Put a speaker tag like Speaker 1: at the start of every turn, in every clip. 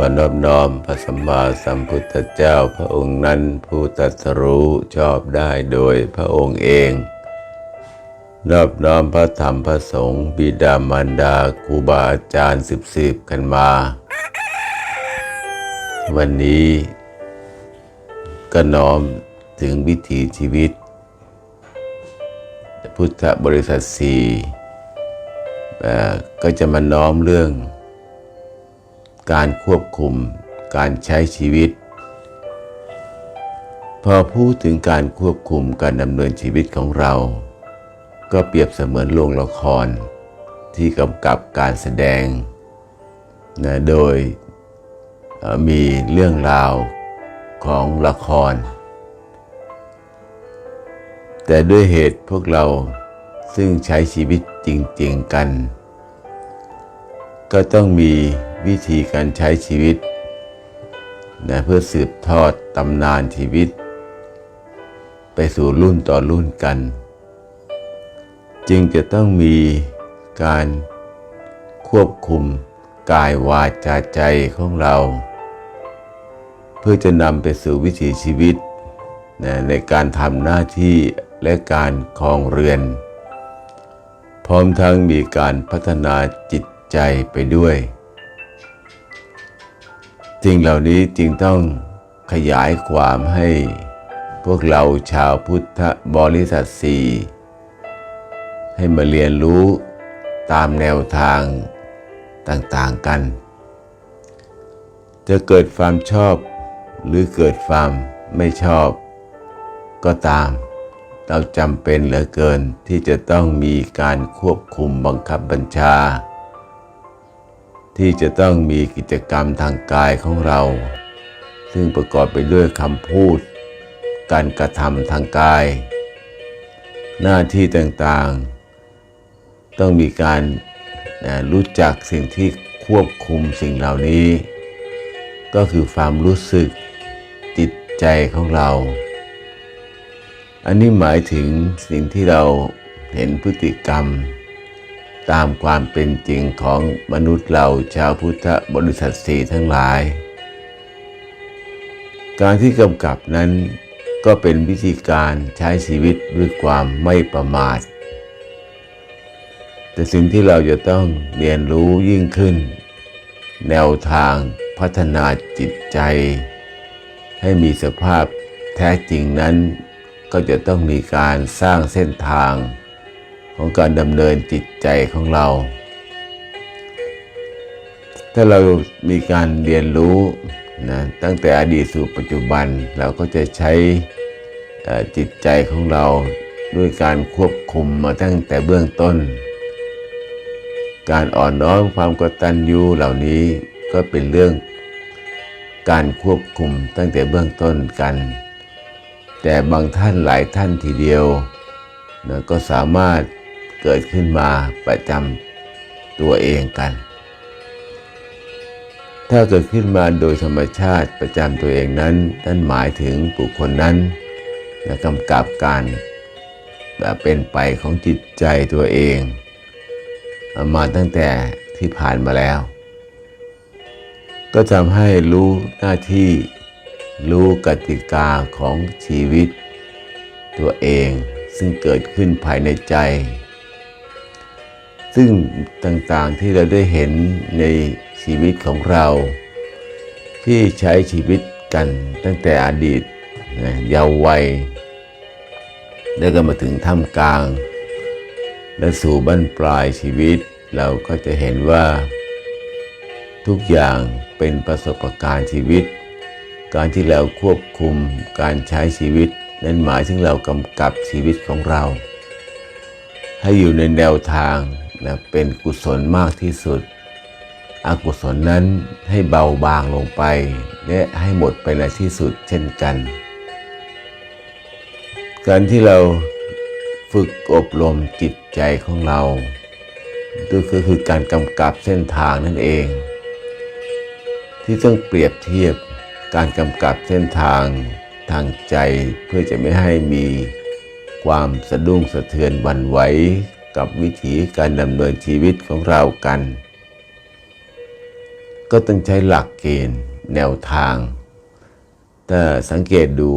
Speaker 1: ขอนอบน้อมพระสัมมาสัมพุทธเจ้าพระองค์นั้นผู้ตรัสรู้ชอบได้โดยพระองค์เองนอบน้อมพระธรรมพระสงฆ์บิดามารดาครูบาอาจารย์สิบสิบกันมา วันนี้ก็น้อมถึงวิถีชีวิต พุทธบริษัทสี่ก็จะมาน้อมเรื่อง การควบคุมการใช้ชีวิต พอพูดถึงการควบคุมการดำเนินชีวิตของเรา ก็เปรียบเสมือนโรงละคร ที่กำกับการแสดงนะโดยมีเรื่องราวของละคร แต่ด้วยเหตุพวกเราซึ่งใช้ชีวิตจริง ๆ กัน ก็ต้องมี วิธีการใช้ชีวิตนะเพื่อสืบทอดตำนานชีวิต ไปสู่รุ่นต่อรุ่นกัน จึงจะต้องมีการควบคุมกายวาจาใจของเรา เพื่อจะนำไปสู่วิถีชีวิตนะในการทำหน้าที่และการครองเรือน พร้อมทั้งมีการพัฒนาจิตใจไปด้วย สิ่งเหล่านี้จึงต้องขยายความให้ พวกเราชาวพุทธบริษัทสี่ให้มาเรียนรู้ตามแนวทางต่างๆกัน จะเกิดความชอบหรือเกิดความไม่ชอบ ก็ตาม เราจำเป็นเหลือเกินที่จะต้องมีการควบคุมบังคับบัญชา ที่จะต้องมีกิจกรรมทางกายของเรา ซึ่งประกอบไปด้วยคำพูด การกระทำทางกาย หน้าที่ต่างๆ ต้องมีการรู้จักสิ่งที่ควบคุมสิ่งเหล่านี้ ก็คือความรู้สึกจิตใจของเรา อันนี้หมายถึงสิ่งที่เราเห็นพฤติกรรม ตามความเป็นจริงของมนุษย์เราชาวพุทธบริษัทสีทั้งหลาย การที่กำกับนั้นก็เป็นวิธีการใช้ชีวิตด้วยความไม่ประมาท แต่สิ่งที่เราจะต้องเรียนรู้ยิ่งขึ้น แนวทางพัฒนาจิตใจ ให้มีสภาพแท้จริงนั้น ก็จะต้องมีการสร้างเส้นทาง ของการดำเนินจิตใจของเรา ถ้าเรามีการเรียนรู้นะตั้งแต่อดีตสู่ปัจจุบันเราก็จะใช้จิตใจของเราด้วยการควบคุมมาตั้งแต่เบื้องต้น การอ่อนน้อมความกตัญญูเหล่านี้ก็เป็นเรื่องการควบคุมตั้งแต่เบื้องต้นกัน แต่บางท่านหลายท่านทีเดียวนะก็สามารถ เกิดขึ้นมาประจำตัวเองกัน ถ้าเกิดขึ้นมาโดยธรรมชาติประจำตัวเองนั้นนั่นหมายถึงบุคคลนั้นนะกำกับการแบบเป็นไปของจิตใจตัวเอง มาตั้งแต่ที่ผ่านมาแล้ว ก็ทำให้รู้หน้าที่รู้กติกาของชีวิตตัวเองซึ่งเกิดขึ้นภายในใจ ซึ่งต่างๆที่เราได้เห็นในชีวิตของเรา ที่ใช้ชีวิตกันตั้งแต่อดีตนะยาววัย แล้วก็มาถึงท่ามกลาง และสู่บั้นปลายชีวิต เราก็จะเห็นว่า ทุกอย่างเป็นประสบการณ์ชีวิต การที่เราควบคุมการใช้ชีวิต นั้นหมายถึงเรากำกับชีวิตของเรา ให้อยู่ในแนวทาง นะเป็นกุศลมากที่สุด อกุศลนั้นให้เบาบางลงไป และให้หมดไปในที่สุดเช่นกัน การที่เราฝึกอบรมจิตใจของเราก็คือการกำกับเส้นทางนั่นเอง ที่ต้องเปรียบเทียบการกำกับเส้นทางทางใจเพื่อจะไม่ให้มีความสะดุ้งสะเทือนวันไหว กับวิถีการดำเนินชีวิตของเรากัน ก็ต้องใช้หลักเกณฑ์แนวทาง ถ้าสังเกตดู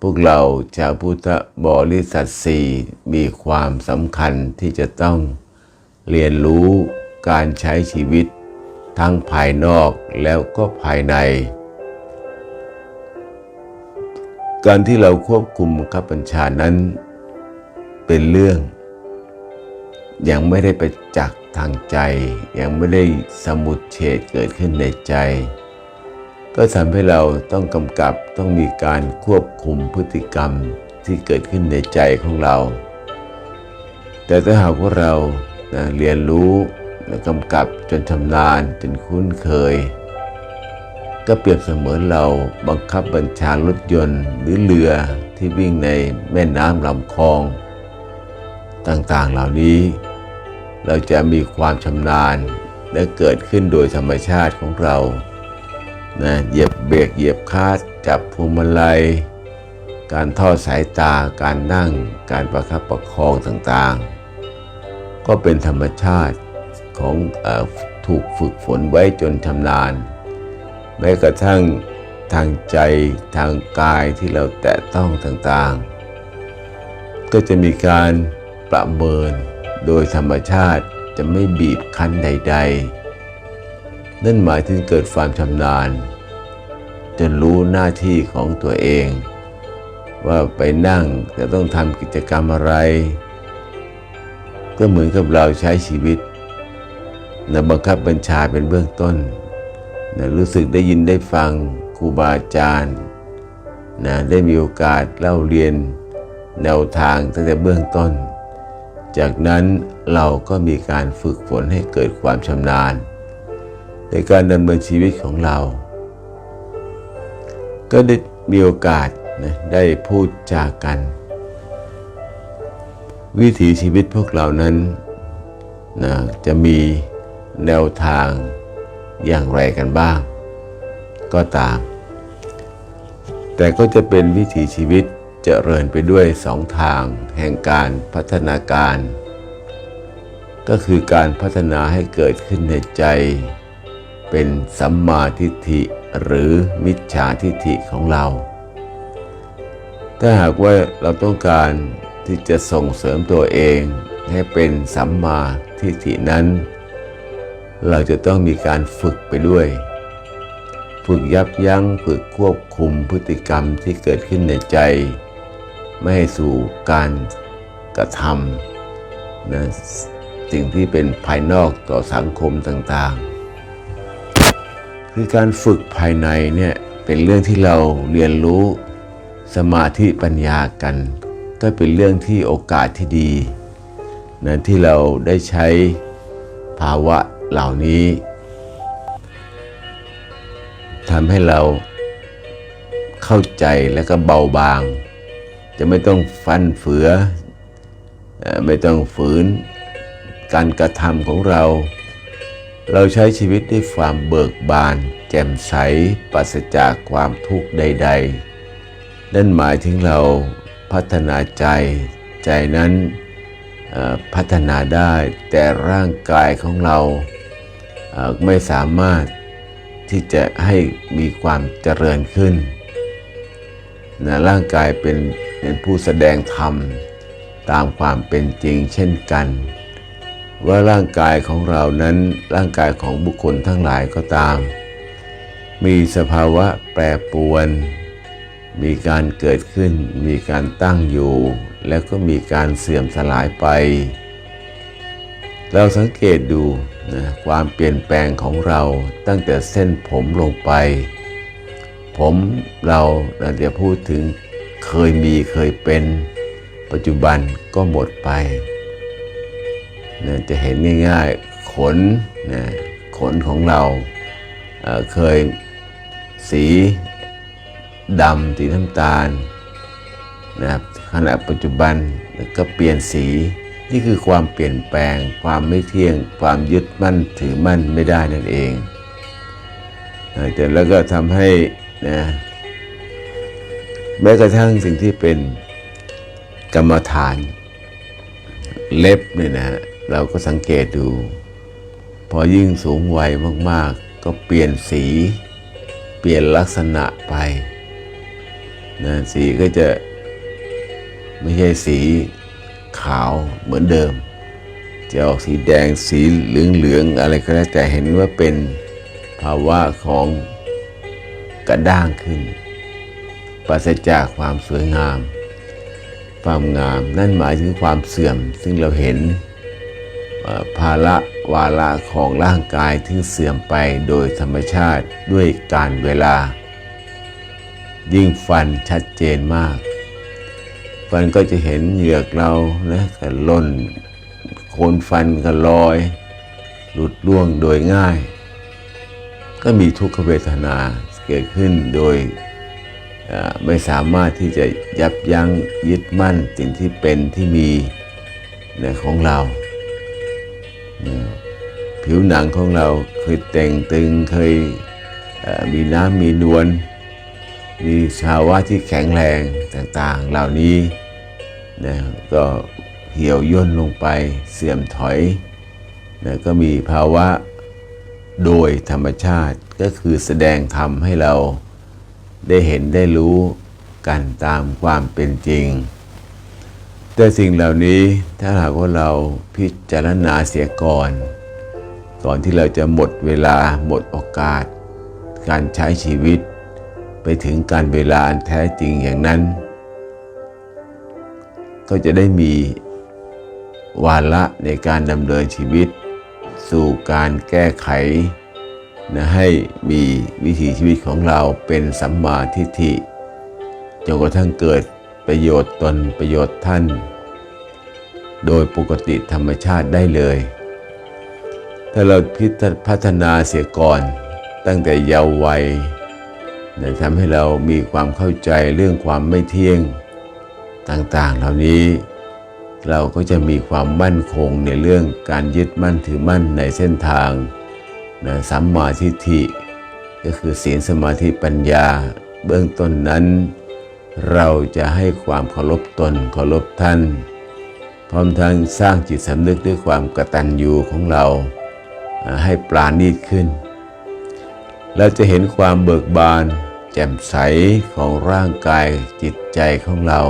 Speaker 1: พวกเราชาวพุทธบริษัทสี่มีความสำคัญที่จะต้องเรียนรู้การใช้ชีวิตทั้งภายนอกแล้วก็ภายใน การที่เราควบคุมบังคับบัญชานั้น เป็นเรื่อง ยังไม่ได้ไปจักทางใจ ยังไม่ได้สมุดเฉดเกิดขึ้นในใจ ก็ทำให้เราต้องกำกับต้องมีการควบคุมพฤติกรรมที่เกิดขึ้นในใจของเรา แต่ถ้าหากว่าเรานะเรียนรู้และกำกับจนชำนาญจนคุ้นเคย ก็เปรียบเสมือนเราบังคับบัญชารถยนต์หรือเรือที่วิ่งในแม่น้ำลำคลอง ต่างๆเหล่านี้ เราจะมีความชำนาญและเกิดขึ้นโดยธรรมชาติของเรานะเหยียบเบรกเหยียบคลัตช์จับพวงมาลัย การทอดสายตาการนั่ง การประคับประคองต่างๆ ก็เป็นธรรมชาติของอถูกฝึกฝนไว้จนชำนาญ แม้กระทั่งทางใจทางกายที่เราแตะต้องต่างๆ ก็จะมีการ ประเมินโดยธรรมชาติจะไม่บีบคั้นใด ๆ นั่นหมายถึงเกิดความชำนาญ จนรู้หน้าที่ของตัวเอง ว่าไปนั่งจะต้องทำกิจกรรมอะไร ก็เหมือนกับเราใช้ชีวิตนะบังคับบัญชาเป็นเบื้องต้นนะรู้สึกได้ยินได้ฟังครูบาอาจารย์นะได้มีโอกาสเล่าเรียนแนวทางตั้งแต่เบื้องต้น จากนั้นเราก็มีการฝึกฝนให้เกิดความชำนาญ ในการดำเนินชีวิตของเรา ก็ได้มีโอกาสนะได้พูดจากัน วิถีชีวิตพวกเรานั้นนะจะมีแนวทางอย่างไรกันบ้าง ก็ตาม แต่ก็จะเป็นวิถีชีวิต เจริญไปด้วยสองทางแห่งการพัฒนาการ ก็คือการพัฒนาให้เกิดขึ้นในใจ เป็นสัมมาทิฏฐิหรือมิจฉาทิฏฐิของเรา ถ้าหากว่าเราต้องการที่จะส่งเสริมตัวเองให้เป็นสัมมาทิฏฐินั้น เราจะต้องมีการฝึกไปด้วย ฝึกยับยั้ง ฝึกควบคุมพฤติกรรมที่เกิดขึ้นในใจ ไม่ให้สู่การกระทำนะสิ่งที่เป็นภายนอกต่อสังคมต่างๆ คือการฝึกภายในเนี่ยเป็นเรื่องที่เราเรียนรู้สมาธิปัญญากัน ก็เป็นเรื่องที่โอกาสที่ดีนะที่เราได้ใช้ภาวะเหล่านี้ทำให้เราเข้าใจและก็เบาบาง จะไม่ต้องฟันเฟือ ไม่ต้องฝืนการกระทำของเรา เราใช้ชีวิตด้วยความเบิกบาน แจ่มใสปราศจากความทุกข์ใด ๆ นั่นหมายถึงเราพัฒนาใจ ใจนั้นพัฒนาได้แต่ร่างกายของเราไม่สามารถที่จะให้มีความเจริญขึ้นนะร่างกายเป็น เป็นผู้แสดงธรรมตามความเป็นจริงเช่นกัน ว่าร่างกายของเรานั้นร่างกายของบุคคลทั้งหลายก็ตาม มีสภาวะแปรปรวน มีการเกิดขึ้น มีการตั้งอยู่ แล้วก็มีการเสื่อมสลายไป เราสังเกตดูนะความเปลี่ยนแปลงของเราตั้งแต่เส้นผมลงไป ผมเราเราจะพูดถึง เคยมีเคยเป็น ปัจจุบันก็หมดไปนะจะเห็นง่ายๆ ขนนะขนของเราเเคยสีดำสีน้ำตาลนะครับขณะปัจจุบันก็เปลี่ยนสีนี่คือความเปลี่ยนแปลง ความไม่เที่ยง ความยึดมั่นถือมั่นไม่ได้นั่นเองนะแต่แล้วก็ทำให้นะ แม้กระทั่งสิ่งที่เป็นกรรมฐาน เล็บเนี่ยนะเราก็สังเกตดู พอยิ่งสูงวัยมาก ๆ ก็เปลี่ยนสี เปลี่ยนลักษณะไปนะสีก็จะไม่ใช่สีขาวเหมือนเดิม จะออกสีแดงสีเหลือง ๆ อะไรก็แล้วแต่เห็นว่าเป็นภาวะของกระด้างขึ้น ปราศจากความสวยงาม ความงาม นั่นหมายถึงความเสื่อม ซึ่งเราเห็นภาระวาระของร่างกายที่เสื่อมไปโดยธรรมชาติด้วยการเวลา ยิ่งฟันชัดเจนมาก ฟันก็จะเห็นเหงือกเรานะกันล่นโคนฟันก็ลอย หลุดล่วงโดยง่าย ก็มีทุกขเวทนาเกิดขึ้นโดย ไม่สามารถที่จะยับยั้งยึดมั่นสิ่งที่เป็นที่มีในของเราผิวหนังของเราเคยแต่งตึงเคยมีน้ำมีนวลมีภาวะที่แข็งแรงต่างๆ เหล่านี้นะก็เหี่ยวย่นลงไปเสื่อมถอยนะก็มีภาวะโดยธรรมชาติก็คือแสดงธรรมให้เรา ได้เห็นได้รู้กันตามความเป็นจริง แต่สิ่งเหล่านี้ถ้าหากว่าเราพิจารณาเสียก่อน ก่อนที่เราจะหมดเวลาหมดโอกาส การใช้ชีวิต ไปถึงการเวลาแท้จริงอย่างนั้น ก็จะได้มีวาระในการดำเนินชีวิต สู่การแก้ไข นะให้มีวิถีชีวิตของเราเป็นสัมมาทิฏฐิจนกระทั่งเกิดประโยชน์ตนประโยชน์ท่าน โดยปกติธรรมชาติได้เลย ถ้าเราพิพัฒนาเสียก่อนตั้งแต่เยาว์วัยจะทำให้เรามีความเข้าใจเรื่องความไม่เที่ยงต่างๆ เหล่านี้เราก็จะมีความมั่นคงในเรื่องการยึดมั่นถือมั่นในเส้นทาง นะสัมมาทิฏฐิ ก็คือศีลสมาธิปัญญา เบื้องต้นนั้น เราจะให้ความเคารพตนเคารพท่าน พร้อมทั้งสร้างจิตสำนึกด้วยความกตัญญูของเราให้ปราณีตขึ้น เราจะเห็นความเบิกบาน แจ่มใสของร่างกายจิตใจของเรา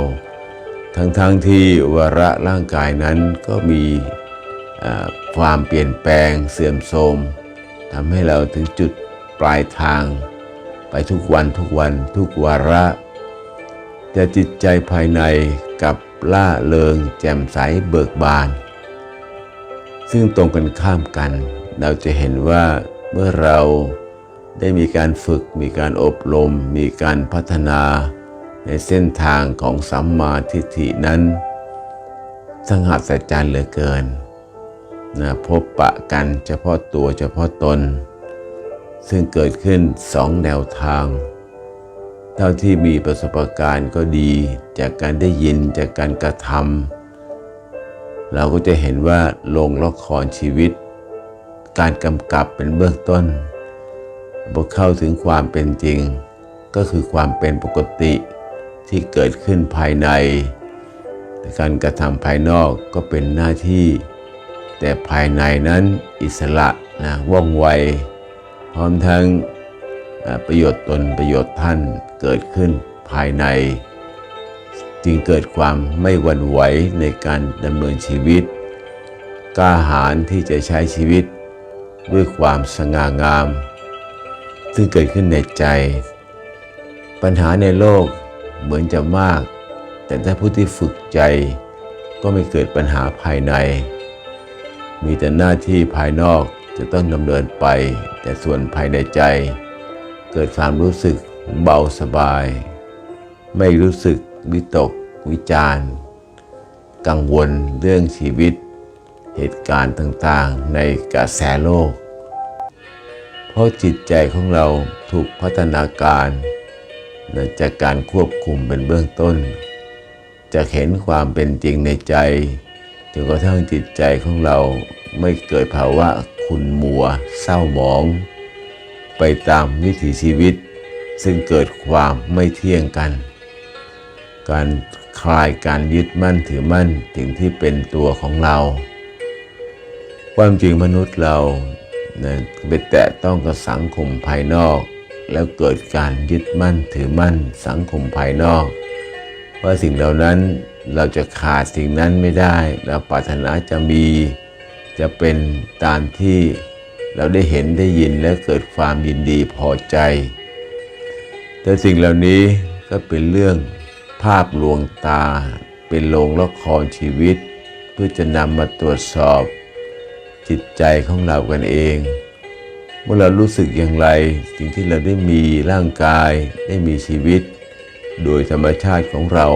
Speaker 1: ทั้งๆทที่วาระร่างกายนั้นก็มีความเปลี่ยนแปลงเสื่อมโทรม ทำให้เราถึงจุดปลายทาง ไปทุกวันทุกวันทุกวาระ แต่จิตใจภายในกับล่าเริงแจ่มใสเบิกบาน ซึ่งตรงกันข้ามกัน เราจะเห็นว่าเมื่อเราได้มีการฝึกมีการอบรม มีการพัฒนาในเส้นทางของสัมมาทิฏฐินั้นสงัดสัจจรรย์เหลือเกิน นะพบปะกันเฉพาะตัวเฉพาะตน ซึ่งเกิดขึ้นสองแนวทาง เท่าที่มีประสบการณ์ก็ดี จากการได้ยินจากการกระทำเราก็จะเห็นว่าลงละครชีวิต การกำกับเป็นเบื้องต้นพอเข้าถึงความเป็นจริง ก็คือความเป็นปกติที่เกิดขึ้นภายใน แต่การกระทำภายนอกก็เป็นหน้าที่ แต่ภายในนั้นอิสระนะว่องไว พร้อมทั้งประโยชน์ตนประโยชน์ท่านเกิดขึ้นภายใน จึงเกิดความไม่หวั่นไหวในการดำเนินชีวิต กล้าหาญที่จะใช้ชีวิตด้วยความสง่างาม ซึ่งเกิดขึ้นในใจ ปัญหาในโลกเหมือนจะมาก แต่ถ้าผู้ที่ฝึกใจก็ไม่เกิดปัญหาภายใน มีแต่หน้าที่ภายนอกจะต้องดำเนินไป แต่ส่วนภายในใจ เกิดความรู้สึกเบาสบาย ไม่รู้สึกวิตก วิจารกังวลเรื่องชีวิต เหตุการณ์ต่างๆ ในกระแสโลก เพราะจิตใจของเราถูกพัฒนาการจากการควบคุมเป็นเบื้องต้น จะเห็นความเป็นจริงในใจจ นกระทั่งจิตใจของเราไม่เกิดภาวะขุ่นมัว เศร้าหมอง ไปตามวิถีชีวิต ซึ่งเกิดความไม่เที่ยงกัน การคลายการยึดมั่นถือมั่นถึงที่เป็นตัวของเรา ความจริงมนุษย์เรานะไปแตะต้องกับสังคมภายนอก แล้วเกิดการยึดมั่นถือมั่นสังคมภายนอก ว่าสิ่งเหล่านั้น เราจะขาดสิ่งนั้นไม่ได้ เราปรารถนาจะมี จะเป็นตามที่เราได้เห็นได้ยินและเกิดความยินดีพอใจ แต่สิ่งเหล่านี้ก็เป็นเรื่องภาพลวงตา เป็นโรงละครชีวิต เพื่อจะนำมาตรวจสอบจิตใจของเรากันเองเมื่อเรารู้สึกอย่างไรสิ่งที่เราได้มีร่างกายได้มีชีวิต โดยธรรมชาติของเรา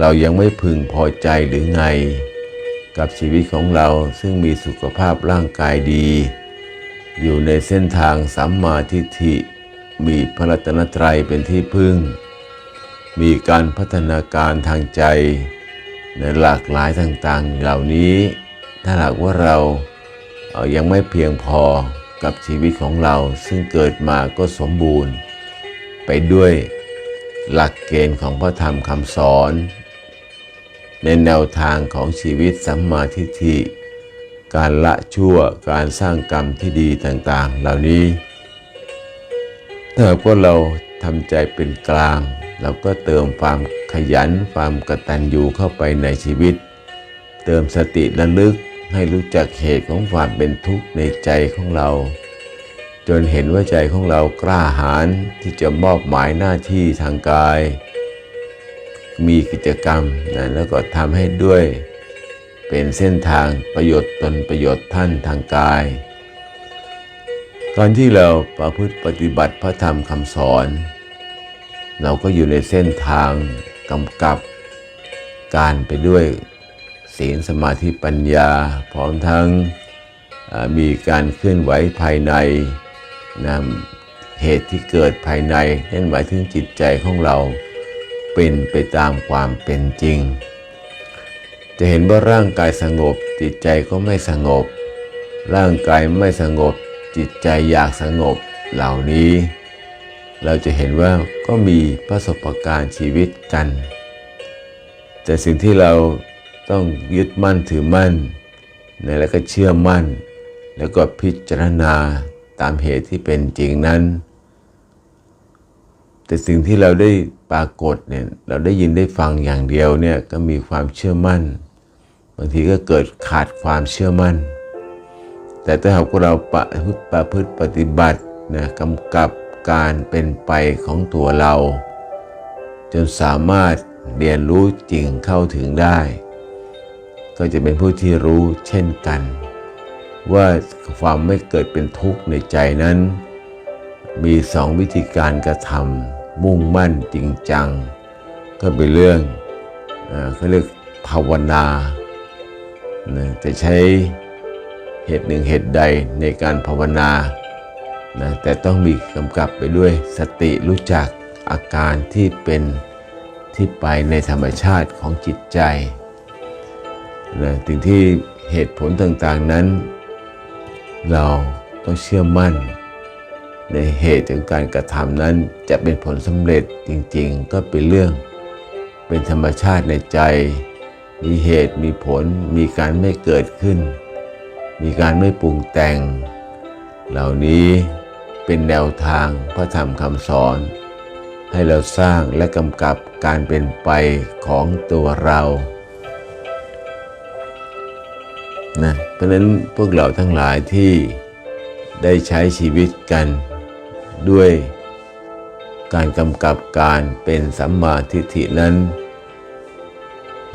Speaker 1: เรายังไม่พึงพอใจหรือไง กับชีวิตของเราซึ่งมีสุขภาพร่างกายดี อยู่ในเส้นทางสัมมาทิฏฐิ มีพระรัตนตรัยเป็นที่พึ่ง มีการพัฒนาการทางใจ ในหลากหลายต่างๆ เหล่านี้ ถ้าหากว่าเราเอ่อยังไม่เพียงพอกับชีวิตของเราซึ่งเกิดมาก็สมบูรณ์ ไปด้วยหลักเกณฑ์ของพระธรรมคำสอน ในแนวทางของชีวิตสัมมาทิฏฐิ การละชั่วการสร้างกรรมที่ดีต่างๆ เหล่านี้ถ้าหากว่าเราทำใจเป็นกลาง เราก็เติมความขยันความกตัญญูเข้าไปในชีวิต เติมสติระลึกให้รู้จักเหตุของความเป็นทุกข์ในใจของเรา จนเห็นว่าใจของเรากล้าหาญที่จะมอบหมายหน้าที่ทางกาย มีกิจกรรมนะแล้วก็ทำให้ด้วย เป็นเส้นทางประโยชน์ตนประโยชน์ท่านทางกาย ตอนที่เราประพฤติปฏิบัติพระธรรมคำสอน เราก็อยู่ในเส้นทางกำกับการไปด้วยศีลสมาธิปัญญา พร้อมทั้งมีการเคลื่อนไหวภายในนะเหตุที่เกิดภายในนั่นหมายถึงจิตใจของเรา เป็นไปตามความเป็นจริง จะเห็นว่าร่างกายสงบจิตใจก็ไม่สงบ ร่างกายไม่สงบ จิตใจอยากสงบเหล่านี้ เราจะเห็นว่าก็มีประสบการณ์ชีวิตกัน แต่สิ่งที่เราต้องยึดมั่นถือมั่นนแล้วก็เชื่อมั่น แล้วก็พิจารณาตามเหตุที่เป็นจริงนั้น แต่สิ่งที่เราได้ ปรากฏเนี่ยเราได้ยินได้ฟังอย่างเดียวเนี่ยก็มีความเชื่อมั่น บางทีก็เกิดขาดความเชื่อมั่น แต่ถ้าหากเราประพฤติประพฤติปฏิบัตินะกำกับการเป็นไปของตัวเรา จนสามารถเรียนรู้จริงเข้าถึงได้ ก็จะเป็นผู้ที่รู้เช่นกัน ว่าความไม่เกิดเป็นทุกข์ในใจนั้น มีสองวิธีการกระทำ มุ่งมั่นจริงจัง ก็เป็นเรื่องเอ่อเขาเรียกภาวนาจะใช้เหตุหนึ่งเหตุใดในการภาวนานะแต่ต้องมีกำกับไปด้วยสติรู้จักอาการที่เป็นที่ไปในธรรมชาติของจิตใจนะถึงที่เหตุผลต่างๆนั้น เราต้องเชื่อมั่น ในเหตุของการกระทำนั้นจะเป็นผลสำเร็จจริงๆ ก็เป็นเรื่อง เป็นธรรมชาติในใจ มีเหตุมีผล มีการไม่เกิดขึ้น มีการไม่ปรุงแต่ง เหล่านี้เป็นแนวทางพระธรรมคำสอน ให้เราสร้างและกำกับการเป็นไปของตัวเรานะเพราะฉะนั้นพวกเราทั้งหลายที่ได้ใช้ชีวิตกัน ด้วยการกำกับการเป็นสัมมาทิฏฐินั้น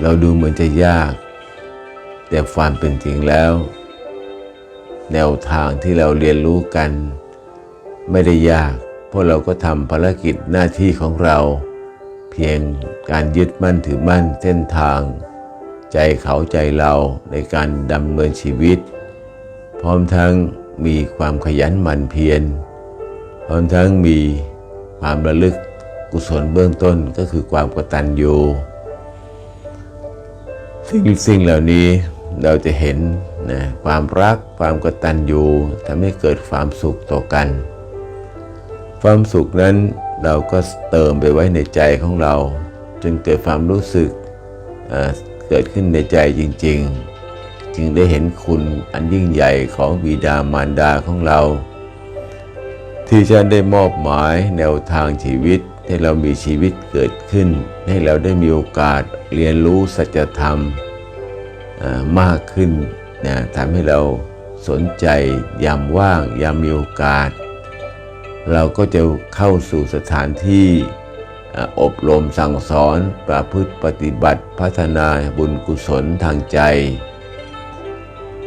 Speaker 1: เราดูเหมือนจะยาก แต่ความเป็นจริงแล้ว แนวทางที่เราเรียนรู้กัน ไม่ได้ยาก เพราะเราก็ทำภารกิจหน้าที่ของเรา เพียงการยึดมั่นถือมั่นเส้นทาง ใจเขาใจเราในการดำเนินชีวิต พร้อมทั้งมีความขยันหมั่นเพียร ร้อมทั้งมีความระลึกกุศลเบื้องต้นก็คือความกตัญญูสิ่งสิ่งเหล่านี้เราจะเห็นนะความรักความกตัญญูทำให้เกิดความสุขต่อกัน ความสุขนั้นเราก็เติมไปไว้ในใจของเรา จนเกิดความรู้สึกเกิดขึ้นในใจจริงจึงได้เห็นคุณอันยิ่งใหญ่ของบิดามารดาของเรา ที่ฉันได้มอบหมายแนวทางชีวิตให้เรามีชีวิตเกิดขึ้น ให้เราได้มีโอกาสเรียนรู้สัจธรรมมากขึ้นนะทำให้เราสนใจยามว่างยามมีโอกาส เราก็จะเข้าสู่สถานที่อ่าอบรมสั่งสอนประพฤติปฏิบัติพัฒนาบุญกุศลทางใจ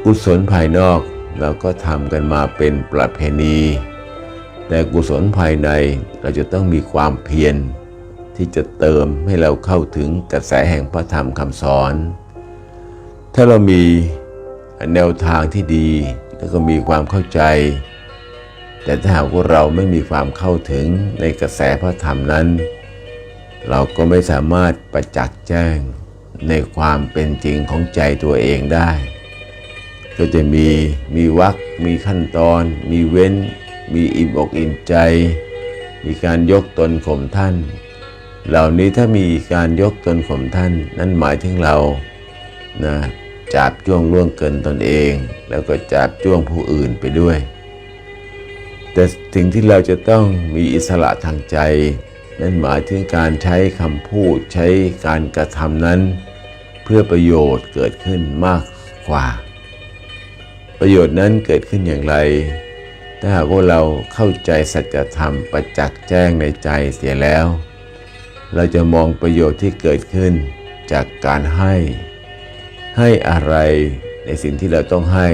Speaker 1: กุศลภายนอกเราก็ทำกันมาเป็นประเพณี แต่กุศลภายในเราจะต้องมีความเพียรที่จะเติมให้เราเข้าถึงกระแสแห่งพระธรรมคำสอน ถ้าเรามีแนวทางที่ดี แล้วก็มีความเข้าใจ แต่ถ้าหากว่าเราไม่มีความเข้าถึงในกระแสพระธรรมนั้น เราก็ไม่สามารถประจักษ์แจ้งในความเป็นจริงของใจตัวเองได้ ก็จะมีมีวักมีขั้นตอน มีเว้น มีอิ่มอกอิ่มใจ มีการยกตนข่มท่าน เหล่านี้ถ้ามีการยกตนข่มท่าน นั่นหมายถึงเรานะจับจ้วงล่วงเกินตนเอง แล้วก็จับจ้วงผู้อื่นไปด้วย แต่สิ่งที่เราจะต้องมีอิสระทางใจ นั่นหมายถึงการใช้คำพูดใช้การกระทำนั้น เพื่อประโยชน์เกิดขึ้นมากกว่า ประโยชน์นั้นเกิดขึ้นอย่างไร ถ้าหากว่าเราเข้าใจสัจธรรมประจักษ์แจ้งในใจเสียแล้ว เราจะมองประโยชน์ที่เกิดขึ้นจากการให้ ให้อะไรในสิ่งที่เราต้องให้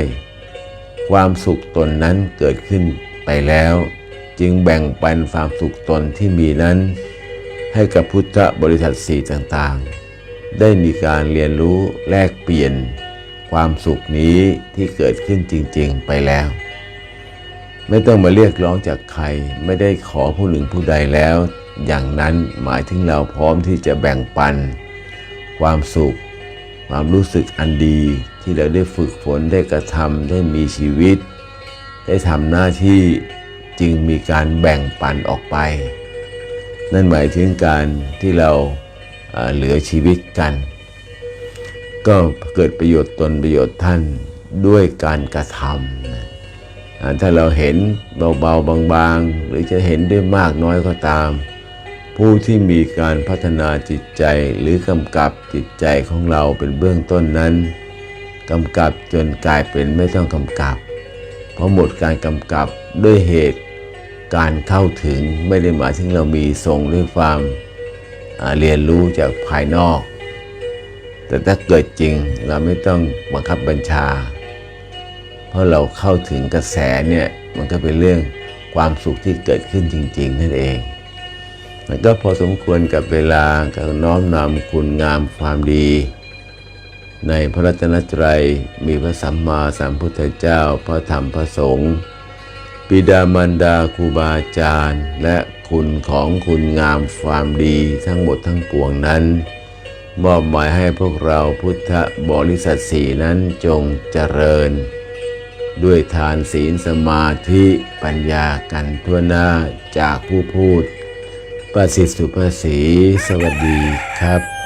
Speaker 1: ความสุขตนนั้นเกิดขึ้นไปแล้ว จึงแบ่งปันความสุขตนที่มีนั้น ให้กับพุทธบริษัทสีต่างๆ ได้มีการเรียนรู้แลกเปลี่ยน ความสุขนี้ที่เกิดขึ้นจริง ๆ ไปแล้ว ไม่ต้องมาเรียกร้องจากใคร ไม่ได้ขอผู้หนึ่งผู้ใดแล้ว อย่างนั้นหมายถึงเราพร้อมที่จะแบ่งปัน ความสุข ความรู้สึกอันดี ที่เราได้ฝึกฝนได้กระทำได้มีชีวิต ได้ทำหน้าที่จึงมีการแบ่งปันออกไป นั่นหมายถึงการที่เราเอ่อเหลือชีวิตกัน ก็เกิดประโยชน์ตนประโยชน์ท่านด้วยการกระทำนะ ถ้าเราเห็นเบาๆบางๆ หรือจะเห็นด้วยมากน้อยก็ตาม ผู้ที่มีการพัฒนาจิตใจหรือกำกับจิตใจของเราเป็นเบื้องต้นนั้นกำกับจนกลายเป็นไม่ต้องกำกับ เพราะหมดการกำกับด้วยเหตุการเข้าถึงไม่ได้หมายถึงเรามีทรงด้วยความเรียนรู้จากภายนอก แต่ถ้าเกิดจริงเราไม่ต้องบังคับบัญชา เพราะเราเข้าถึงกระแสเนี่ยมันก็เป็นเรื่องความสุขที่เกิดขึ้นจริง ๆ นั่นเอง มันก็พอสมควรกับเวลาการน้อมนำคุณงามความดี ในพระรัตนตรัยมีพระสัมมาสัมพุทธเจ้า พระธรรมพระสงฆ์ปิดามารดาครูบาอาจารย์ และคุณของคุณงามความดีทั้งหมดทั้งปวงนั้น มอบหมายให้พวกเราพุทธบริษัทสีนั้นจงเจริญ ด้วยทานศีลสมาธิปัญญากันทั่วหน้าจากผู้พูด ประสิทธิ์สุภาษีสวัสดีครับ